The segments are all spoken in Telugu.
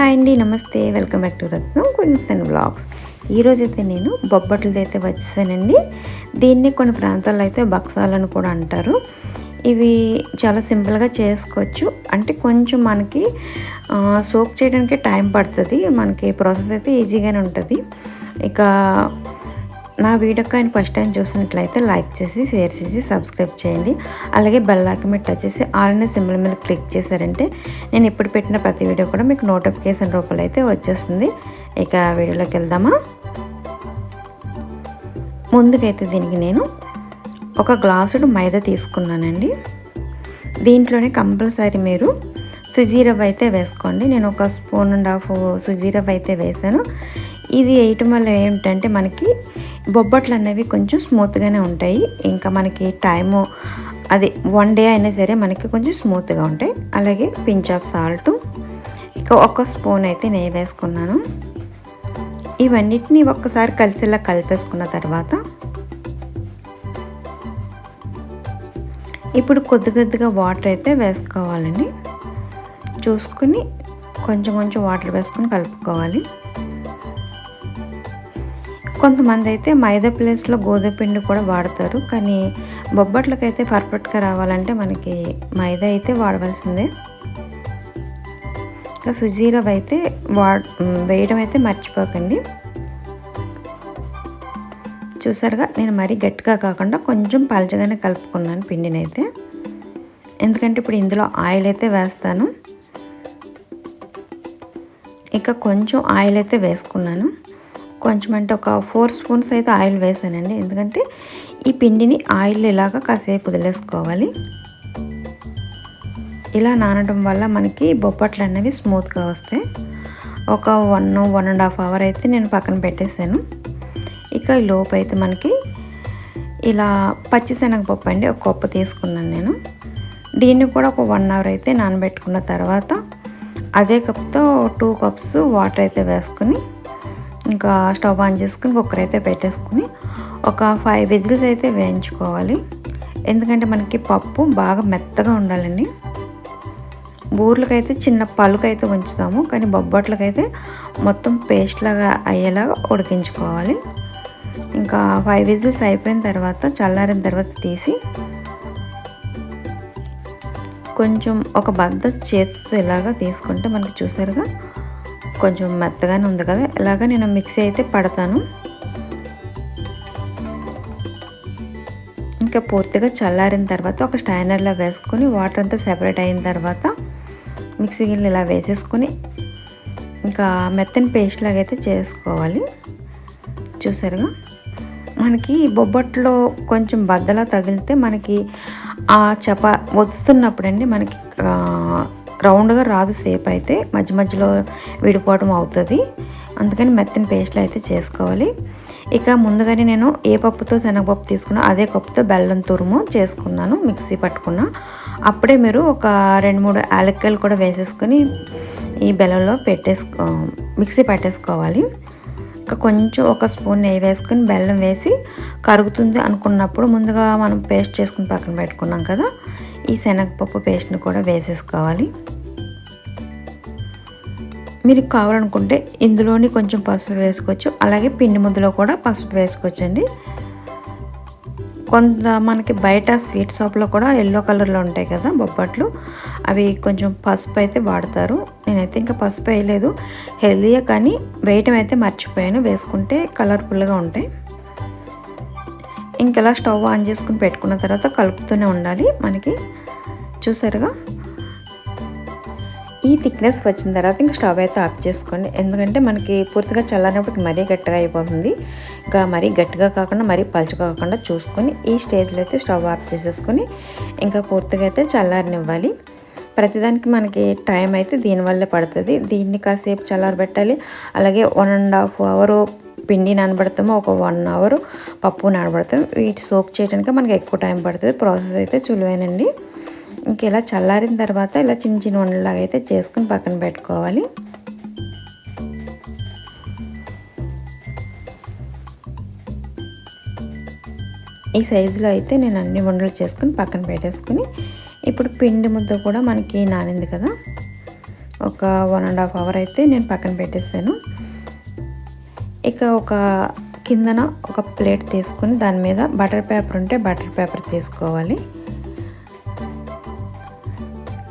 హాయ్ అండి నమస్తే. వెల్కమ్ బ్యాక్ టు రత్నం కొన్ని బ్లాగ్స్. ఈరోజు అయితే నేను బొబ్బట్లది అయితే వచ్చేసానండి. దీన్ని కొన్ని ప్రాంతాల్లో అయితే బక్సాలను కూడా అంటారు. ఇవి చాలా సింపుల్గా చేసుకోవచ్చు. అంటే కొంచెం మనకి సోక్ చేయడానికి టైం పడుతుంది. మనకి ప్రాసెస్ అయితే ఈజీగానే ఉంటుంది. ఇక నా వీడియోకి ఆయన ఫస్ట్ టైం చూసినట్లయితే లైక్ చేసి షేర్ చేసి సబ్స్క్రైబ్ చేయండి. అలాగే బెల్ ఐకాన్ మీద టచ్ చేసి ఆల్ అనే సింబల్ మీద క్లిక్ చేశారంటే నేను ఇప్పుడు పెట్టిన ప్రతి వీడియో కూడా మీకు నోటిఫికేషన్ రూపంలో అయితే వచ్చేస్తుంది. ఇక వీడియోలోకి వెళ్దామా? ముందుకైతే దీనికి నేను ఒక గ్లాసుడు మైదా తీసుకున్నానండి. దీంట్లోనే కంపల్సరీ మీరు సుజీ రవ్వ అయితే వేసుకోండి. నేను ఒక స్పూన్ అండ్ హాఫ్ సుజీ రవ్వ అయితే వేసాను ఇది వేయటం వల్ల ఏమిటంటే మనకి బొబ్బట్లు అనేవి కొంచెం స్మూత్గానే ఉంటాయి. ఇంకా మనకి టైము అది వన్ డే అయినా సరే మనకి కొంచెం స్మూత్గా ఉంటాయి. అలాగే పించ్ ఆఫ్ సాల్ట్ ఇక ఒక స్పూన్ అయితే నెయ్యి వేసుకున్నాను. ఇవన్నిటిని ఒక్కసారి కలిసిలా కలిపేసుకున్న తర్వాత ఇప్పుడు కొద్ది కొద్దిగా వాటర్ అయితే వేసుకోవాలండి. చూసుకుని కొంచెం కొంచెం వాటర్ వేసుకొని కలుపుకోవాలి. కొంతమంది అయితే మైదా ప్లేస్లో గోధుమ పిండి కూడా వాడతారు. కానీ బొబ్బట్లకైతే పర్ఫెక్ట్గా రావాలంటే మనకి మైదా అయితే వాడవలసిందే. ఇంకా సుజీరవ్ అయితే వా వేయడం అయితే మర్చిపోకండి. చూసారుగా నేను మరీ గట్టిగా కాకుండా కొంచెం పలచగానే కలుపుకున్నాను పిండిని అయితే ఎందుకంటే ఇప్పుడు ఇందులో ఆయిల్ అయితే వేస్తాను. ఇక కొంచెం ఆయిల్ అయితే వేసుకున్నాను. కొంచెం అంటే ఒక ఫోర్ స్పూన్స్ అయితే ఆయిల్ వేసానండి. ఎందుకంటే ఈ పిండిని ఆయిల్ ఇలాగా కాసేపు వదిలేసుకోవాలి. ఇలా నానడం వల్ల మనకి బొప్పట్లు అనేవి స్మూత్గా వస్తాయి. ఒక one one and half hour అయితే నేను పక్కన పెట్టేశాను. ఇక లోపు అయితే మనకి ఇలా పచ్చిశనగపప్పు అండి ఒక కప్పు తీసుకున్నాను నేను. దీన్ని కూడా ఒక వన్ అవర్ అయితే నానబెట్టుకున్న తర్వాత అదే కప్తో టూ కప్స్ వాటర్ అయితే వేసుకుని ఇంకా స్టవ్ ఆన్ చేసుకుని కుక్కర్ అయితే పెట్టేసుకుని ఒక ఫైవ్ విజిల్స్ అయితే వేయించుకోవాలి. ఎందుకంటే మనకి పప్పు బాగా మెత్తగా ఉండాలండి. బూర్లకైతే చిన్న పలుకైతే ఉంచుతాము. కానీ బొబ్బట్లకైతే మొత్తం పేస్ట్ లాగా అయ్యేలాగా ఉడికించుకోవాలి. ఇంకా ఫైవ్ విజిల్స్ అయిపోయిన తర్వాత చల్లారిన తర్వాత తీసి కొంచెం ఒక బద్ద చేతితో ఇలాగా తీసుకుంటే మనకి చూసారుగా కొంచెం మెత్తగానే ఉంది కదా ఇలాగ నేను మిక్సీ అయితే పడతాను. ఇంకా పూర్తిగా చల్లారిన తర్వాత ఒక స్టైనర్లో వేసుకొని వాటర్ అంతా సెపరేట్ అయిన తర్వాత మిక్సీ గిన్నె ఇలా వేసేసుకొని ఇంకా మెత్తని పేస్ట్ లాగా అయితే చేసుకోవాలి. చూసారుగా? మనకి బొబ్బట్లో కొంచెం బద్దలా తగిలితే మనకి ఆ చపా వదుతున్నప్పుడు అండి మనకి రౌండ్గా రాదు సేప్ అయితే మధ్య మధ్యలో విడిపోవడం అవుతుంది. అందుకని మెత్తని పేస్ట్లు అయితే చేసుకోవాలి. ఇక ముందుగానే నేను ఏ పప్పుతో శనగపప్పు తీసుకున్నా అదే కప్పుతో బెల్లం తురుము చేసుకున్నాను మిక్సీ పట్టుకున్నా. అప్పుడే మీరు ఒక రెండు మూడు యాలక్కాయలు కూడా వేసేసుకొని ఈ బెల్లంలో పెట్టేసుకో మిక్సీ పట్టేసుకోవాలి. ఇంకా కొంచెం ఒక స్పూన్ నెయ్యి వేసుకొని బెల్లం వేసి కరుగుతుంది అనుకున్నప్పుడు ముందుగా మనం పేస్ట్ చేసుకుని పక్కన పెట్టుకున్నాం కదా ఈ శనగపప్పు పేస్ట్ని కూడా వేసేసుకోవాలి. మీరు కావాలనుకుంటే ఇందులోని కొంచెం పసుపు వేసుకోవచ్చు. అలాగే పిండి ముద్దలో కూడా పసుపు వేసుకోవచ్చండి. కొంత మనకి బయట స్వీట్ షాప్లో కూడా ఎల్లో కలర్లో ఉంటాయి కదా బొబ్బట్లు. అవి కొంచెం పసుపు అయితే వాడతారు. నేనైతే ఇంకా పసుపు వేయలేదు. హెల్దీయే కానీ వేయటం అయితే మర్చిపోయాను. వేసుకుంటే కలర్ఫుల్గా ఉంటాయి. ఇంకెలా స్టవ్ ఆన్ చేసుకుని పెట్టుకున్న తర్వాత కలుపుతూనే ఉండాలి. మనకి చూసారుగా? ఈ థిక్నెస్ వచ్చిన తర్వాత ఇంకా స్టవ్ అయితే ఆఫ్ చేసుకోండి. ఎందుకంటే మనకి పూర్తిగా చల్లారినప్పటికి మరీ గట్టిగా అయిపోతుంది. ఇంకా మరీ గట్టిగా కాకుండా మరీ పలుచగా కాకుండా చూసుకొని ఈ స్టేజ్లో అయితే స్టవ్ ఆఫ్ చేసేసుకొని ఇంకా పూర్తిగా అయితే చల్లారనివ్వాలి. ప్రతిదానికి మనకి టైం అయితే దీనివల్లే పడుతుంది. దీన్ని కాసేపు చల్లారబెట్టాలి. అలాగే వన్ అండ్ హాఫ్ అవర్ పిండి నానబడతాము ఒక వన్ అవర్ పప్పు నానబడతాం. వీటి సోక్ చేయడానికి మనకి ఎక్కువ టైం పడుతుంది. ప్రాసెస్ అయితే సులువేనండి. ఇంక ఇలా చల్లారిన తర్వాత ఇలా చిన్న చిన్న వండలాగా అయితే చేసుకుని పక్కన పెట్టుకోవాలి. ఈ సైజులో అయితే నేను అన్ని వండలు చేసుకుని పక్కన పెట్టేసుకుని ఇప్పుడు పిండి ముద్ద కూడా మనకి నానింది కదా. ఒక వన్ అండ్ హాఫ్ అవర్ అయితే నేను పక్కన పెట్టేసాను ఇక ఒక కిందన ఒక ప్లేట్ తీసుకుని దాని మీద బటర్ పేపర్ ఉంటే బటర్ పేపర్ తీసుకోవాలి.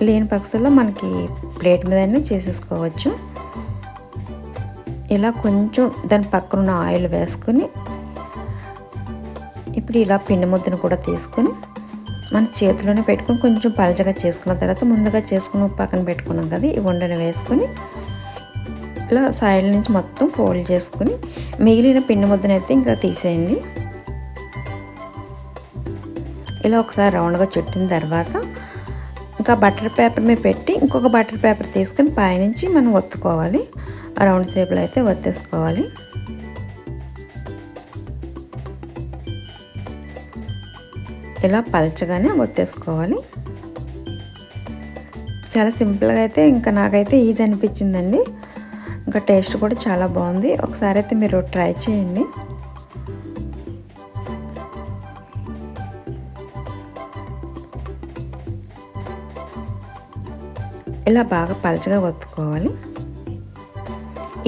లేని పక్షుల్లో మనకి ప్లేట్ మీద చేసేసుకోవచ్చు. ఇలా కొంచెం దాని పక్కన ఉన్న ఆయిల్ వేసుకుని ఇప్పుడు ఇలా పిండి ముద్దను కూడా తీసుకుని మన చేతిలోనే పెట్టుకుని కొంచెం పలచగా చేసుకున్న తర్వాత ముందుగా చేసుకుని పక్కన పెట్టుకున్నాం కదా ఈ వండని వేసుకొని ఇలా సైడ్ నుంచి మొత్తం ఫోల్డ్ చేసుకుని మిగిలిన పిండి ముద్దను అయితే ఇంకా తీసేయండి. ఇలా ఒకసారి రౌండ్గా చుట్టిన తర్వాత ఇంకా బటర్ పేపర్ మీద పెట్టి ఇంకొక బటర్ పేపర్ తీసుకుని పైనుంచి మనం ఒత్తుకోవాలి. రౌండ్ షేప్లో అయితే ఒత్తేసుకోవాలి. ఇలా పలచగానే ఒత్తేసుకోవాలి. చాలా సింపుల్గా అయితే ఇంకా నాకైతే ఈజీ అనిపించిందండి. ఇంకా టేస్ట్ కూడా చాలా బాగుంది. ఒకసారి అయితే మీరు ట్రై చేయండి. ఇలా బాగా పలచగా ఒత్తుకోవాలి.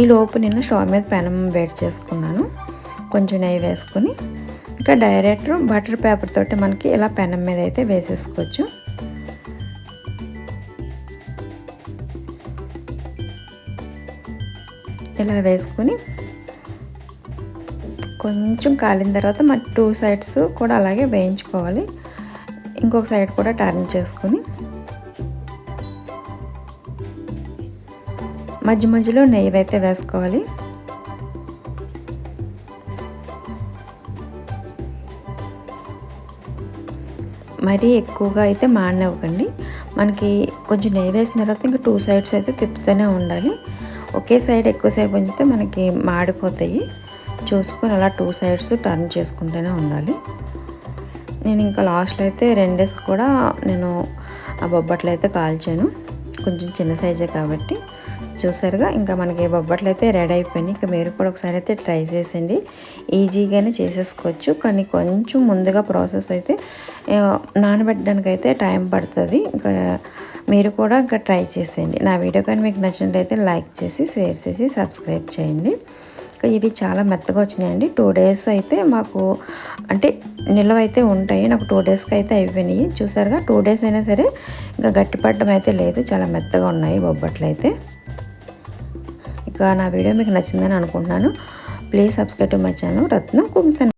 ఈ లోపు నేను స్టవ్ మీద పెనం వేడి చేసుకున్నాను. కొంచెం నెయ్యి వేసుకొని ఇంకా డైరెక్ట్ బటర్ పేపర్ తోటి మనకి ఇలా పెనం మీద అయితే వేసేసుకోవచ్చు. ఇలా వేసుకొని కొంచెం కాలిన తర్వాత మన టూ సైడ్స్ కూడా అలాగే వేయించుకోవాలి. ఇంకొక సైడ్ కూడా టర్న్ చేసుకొని మధ్య మధ్యలో నెయ్యి అయితే వేసుకోవాలి. మరీ ఎక్కువగా అయితే మాడనివ్వకండి. మనకి కొంచెం నెయ్యి వేసిన తర్వాత ఇంకా టూ సైడ్స్ అయితే తిప్పుతూనే ఉండాలి. ఒకే సైడ్ ఎక్కువసేపు ఉంచితే మనకి మాడిపోతాయి. చూసుకొని అలా టూ సైడ్స్ టర్న్ చేసుకుంటూనే ఉండాలి. నేను ఇంకా లాస్ట్లో అయితే రెండేసి కూడా నేను ఆ బొబ్బట్లు అయితే కాల్చాను. కొంచెం చిన్న సైజే కాబట్టి. చూసారుగా ఇంకా మనకి బొబ్బట్లు అయితే రెడీ అయిపోయినాయి. ఇంకా మీరు కూడా ఒకసారి అయితే ట్రై చేసేయండి. ఈజీగానే చేసేసుకోవచ్చు. కానీ కొంచెం ముందుగా ప్రాసెస్ అయితే నానబెట్టడానికి అయితే టైం పడుతుంది. ఇంకా మీరు కూడా ఇంకా ట్రై చేసేయండి. నా వీడియో కానీ మీకు నచ్చినట్లయితే లైక్ చేసి షేర్ చేసి సబ్స్క్రైబ్ చేయండి. ఇవి చాలా మెత్తగా వచ్చినాయండి. టూ డేస్ అయితే మాకు అంటే నిల్వ అయితే ఉంటాయి. నాకు టూ డేస్కి అయితే అయిపోయినాయి. చూసారుగా టూ డేస్ అయినా సరే ఇంకా గట్టిపడడం అయితే లేదు. చాలా మెత్తగా ఉన్నాయి బొబ్బట్లు అయితే. ఇక నా వీడియో మీకు నచ్చిందని అనుకుంటున్నాను. Please subscribe to my channel. Ratnam cookings